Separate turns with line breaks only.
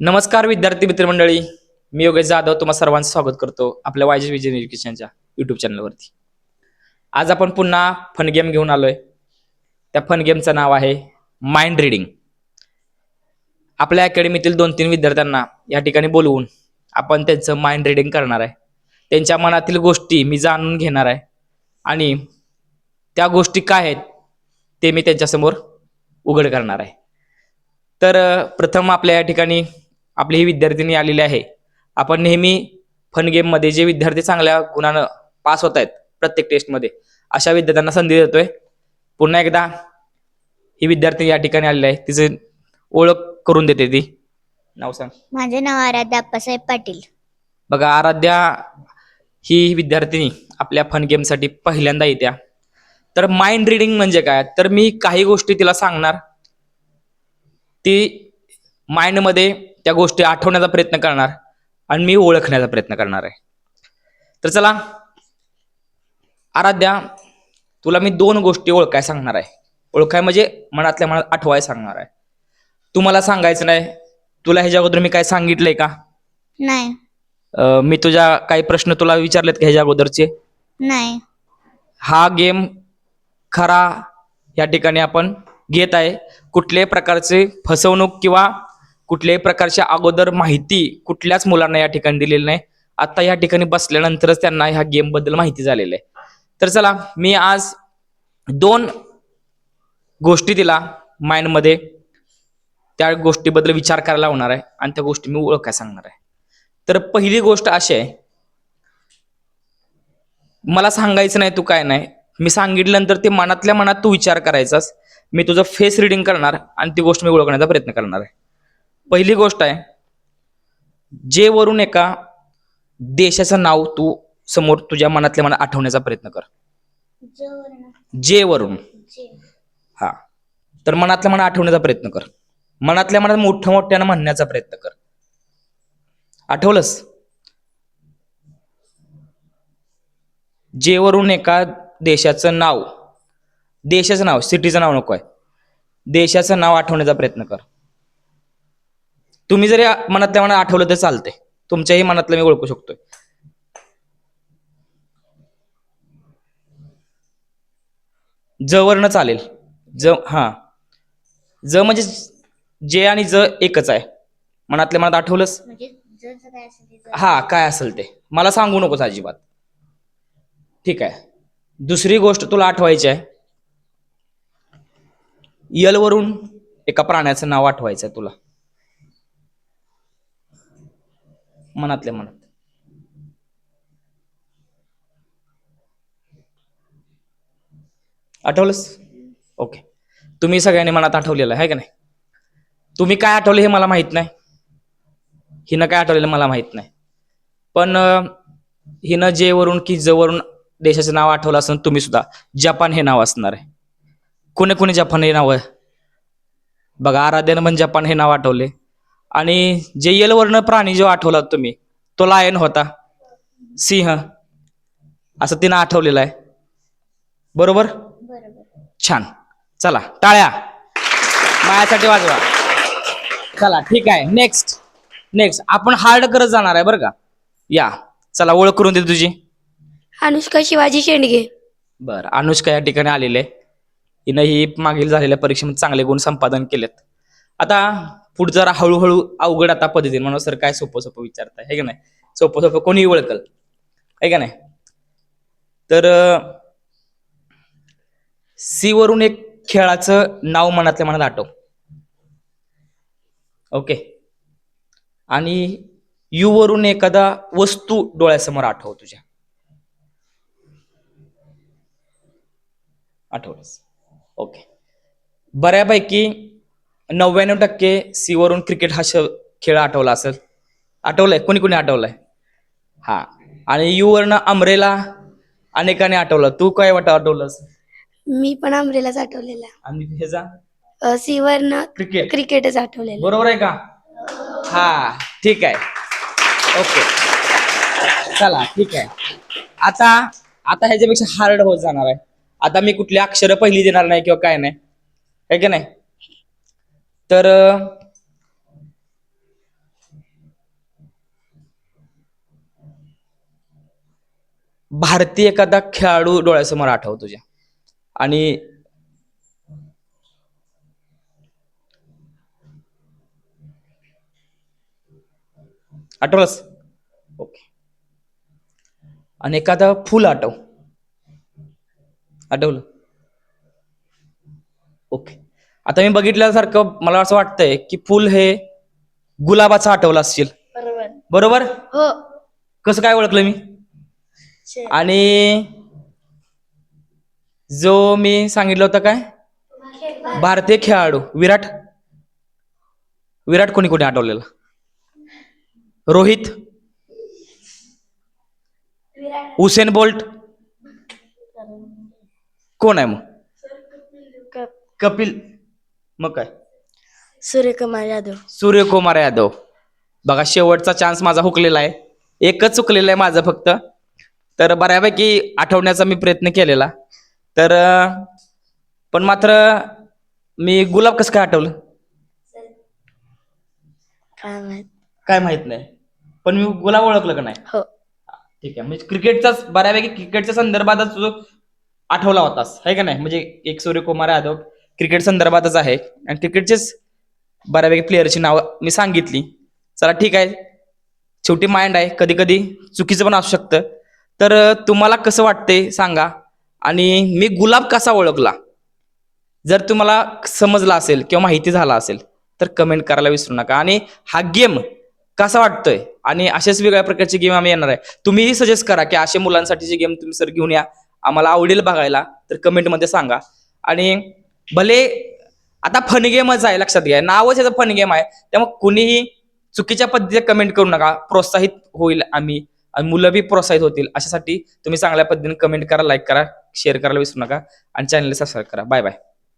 नमस्कार विद्यार्थी मित्रमंडळी मी योगेश जाधव. तुम्हा सर्वांचं स्वागत करतो आपल्या वायजी विजय एज्युकेशनच्या युट्यूब चॅनलवरती आज आपण पुन्हा फन गेम घेऊन आलोय. त्या फन गेमचं नाव आहे माइंड रिडिंग आपल्या अकॅडमीतील दोन तीन विद्यार्थ्यांना या ठिकाणी बोलवून आपण त्यांचं माइंड रिडिंग करणार आहे. त्यांच्या मनातील गोष्टी मी जाणून घेणार आहे. आणि त्या गोष्टी काय आहेत ते मी त्यांच्यासमोर उघड करणार आहे. तर प्रथम आपल्या या ठिकाणी आपली ही विद्यार्थिनी आलेली आहे. आपण नेहमी फन गेममध्ये जे विद्यार्थी चांगल्या गुणानं पास होत आहेत प्रत्येक टेस्टमध्ये अशा विद्यार्थ्यांना संधी देतोय. पुन्हा एकदा ही विद्यार्थी या ठिकाणी आलेली आहे. तिचे ओळख करून देते ती. नाव सांग.
माझे नाव आराध्य अप्पासाहेब पाटील.
बघा आराध्या ही विद्यार्थिनी आपल्या फन गेमसाठी पहिल्यांदा येत्या. तर माइंड रिडिंग म्हणजे काय? तर मी काही गोष्टी तिला सांगणार. ती माइंडमध्ये त्या गोष्टी आठवण्याचा प्रयत्न करणार आणि मी ओळखण्याचा प्रयत्न करणार आहे. तर चला आराध्या तुला मी दोन गोष्टी ओळखाय सांगणार आहे. ओळखाय म्हणजे मनातल्या मनात आठवाय सांगणार आहे. तू मला सांगायचं नाही. तुला ह्याच्या अगोदर मी काय सांगितलंय का?
नाही.
अ, मी तुझ्या काही प्रश्न तुला विचारलेत का ह्याच्या अगोदरचे?
नाही.
हा गेम खरा या ठिकाणी आपण घेत आहे. कुठल्याही प्रकारचे फसवणूक किंवा कुठल्याही प्रकारच्या अगोदर माहिती कुठल्याच मुलांना या ठिकाणी दिलेली नाही. आता या ठिकाणी बसल्यानंतरच त्यांना ह्या गेमबद्दल माहिती झालेली आहे. तर चला मी आज दोन गोष्टी दिला माइंडमध्ये त्या गोष्टीबद्दल विचार करायला होणार आहे आणि त्या गोष्टी मी ओळखाय सांगणार आहे. तर पहिली गोष्ट अशी आहे मला सांगायचं नाही तू काय नाही. मी सांगितल्यानंतर ते मनातल्या मनात तू विचार करायचास. मी तुझं फेस रिडिंग करणार आणि ती गोष्ट मी ओळखण्याचा प्रयत्न करणार आहे. पहिली गोष्ट आहे जे वरून एका देशाचं नाव तू समोर तुझ्या मनातल्या मनात आठवण्याचा प्रयत्न कर. जे वरून हा. तर मनातल्या मनात आठवण्याचा प्रयत्न कर. मनातल्या मनात मोठ्या मोठ्यानं म्हणण्याचा प्रयत्न कर. आठवलंस? जेवरून एका देशाचं नाव देशाचं नाव सिटीचं नाव नको आहे. देशाचं नाव आठवण्याचा प्रयत्न कर. तुम्ही जरी मनातल्या मनात आठवलं तर चालते तुमच्याही मनातलं मी ओळखू शकतोय. जवरनं चालेल. ज हा. ज म्हणजे जे आणि ज एकच आहे. मनातल्या मनात आठवलंच
म्हणजे
हा काय असेल ते. मला सांगू नकोस अजिबात. ठीक आहे. दुसरी गोष्ट तुला आठवायची आहे. यल वरून एका प्राण्याचं नाव आठवायचं आहे तुला. मनातल्या मनात. आठवलंस? ओके तुम्ही सगळ्यांनी मनात आठवलेलं आहे का नाही? तुम्ही काय आठवले हे मला माहीत नाही. हिनं काय आठवलेलं मला माहीत नाही. पण हिनं जे वरून की जवरून देशाचं नाव आठवलं असेल तुम्ही सुद्धा जपान हे नाव असणार आहे. कोणी कोणी जपान हे नाव आहे? बघा आराध्यानं पण जपान हे नाव आठवले आणि जे येलवर्ण प्राणी जो आठवला तुम्ही तो लायन होता. सिंह. असं तिनं आठवलेलं आहे. बरोबर?
बरोबर.
छान. चला टाळ्या. माझ्यासाठी वाजवा. चला ठीक आहे. नेक्स्ट नेक्स्ट आपण हार्ड करत जाणार आहे बरं का? या. चला ओळख करून दे तुझी.
अनुष्का शिवाजी शेंडगे.
बरं अनुष्का या ठिकाणी आलेले. हिनं ही मागील झालेल्या परीक्षेमध्ये चांगले गुण संपादन केलेत. आता पुढे जरा हळूहळू अवघड आता पद्धतीने. म्हणून सर काय सोपं सोपं विचारताय हे का नाही? सोपं सोपं कोणीही ओळखल आहे का नाही? तर सी वरून एक खेळाचं नाव मनातल्या मनात आठव. ओके. आणि यू वरून एखादा वस्तू डोळ्यासमोर आठव तुझ्या. आठवलंस. ओके. बऱ्यापैकी नव्याण्णव टक्के सी वरून क्रिकेट हा खेळ आठवला असेल. आठवलंय? कोणी कोणी आठवलंय? हा. आणि यू वरनं अमरेला अनेकाने आठवलं. तू काय वाटत आठवलंस
मी पण आंब्रेलाच आठवलेला
आणि ह्याचा
अ, सीवरनं
क्रिकेट
क्रिकेटच आठवलेलं
बरोबर आहे का? हा ठीक आहे. ओके. चला ठीक आहे. आता आता ह्याच्यापेक्षा हार्ड होत जाणार आहे. आता मी कुठली अक्षरं पहिली देणार नाही किंवा काय नाही. आहे की नाही? तर भारतीय एखादा खेळाडू डोळ्यासमोर आठव तुझ्या. आणि आठवलंस? ओके. आणि एखादा फुल आठव. आठवलं? ओके. आता मी बघितल्यासारखं मला असं वाटतंय की फुल हे गुलाबाचं आठवलं
बरोबर.
बरोबर?
हो.
कसं काय ओळखलं मी? आणि जो मी सांगितलं होतं काय? भारतीय खेळाडू. विराट. विराट कोणी कोणी आठवलेला? रोहित. Usain bolt. कोण आहे मग? कपिल. मग काय?
सूर्यकुमार यादव.
सूर्यकुमार यादव. बघा शेवटचा चान्स माझा हुकलेला आहे. एकच चुकलेला आहे माझं फक्त. तर बऱ्यापैकी आठवण्याचा मी प्रयत्न केलेला. तर अं, पण मात्र मी गुलाब कसं काय आठवलं?
काय माहीत.
काय माहीत नाही. पण मी गुलाब ओळखलं का नाही?
हो.
ठीक आहे. म्हणजे क्रिकेटचाच बऱ्यापैकी क्रिकेटच्या संदर्भातच आठवला होतास. आहे का नाही? म्हणजे एक सूर्यकुमार यादव क्रिकेट संदर्भातच आहे. आणि क्रिकेटचेच बऱ्यापैकी प्लेअरची नावं मी सांगितली. चला ठीक आहे. शेवटी माइंड आहे. कधी कधी चुकीचं पण असू शकतं. तर तुम्हाला कसं वाटतंय सांगा. आणि मी गुलाब कसा ओळखला? जर तुम्हाला समजला असेल किंवा माहिती झाला असेल तर कमेंट करायला विसरू नका. आणि हा गेम कसा वाटतोय? आणि अशाच वेगळ्या प्रकारचे गेम आम्ही येणार आहे. तुम्हीही सजेस्ट करा की असे मुलांसाठीचे गेम तुम्ही सर घेऊन या. आम्हाला आवडेल बघायला तर कमेंटमध्ये सांगा. आणि भले आता फन गेमच आहे लक्षात घ्या. नावच याचं फन गेम आहे. त्यामुळे कुणीही चुकीच्या पद्धतीने कमेंट करू नका. प्रोत्साहित होईल आम्ही. आणि मुलं बी प्रोत्साहित होतील. अशासाठी तुम्ही चांगल्या पद्धतीने कमेंट करा लाईक करा शेअर करायला विसरू नका. आणि चॅनलला सबस्क्राईब करा. Bye bye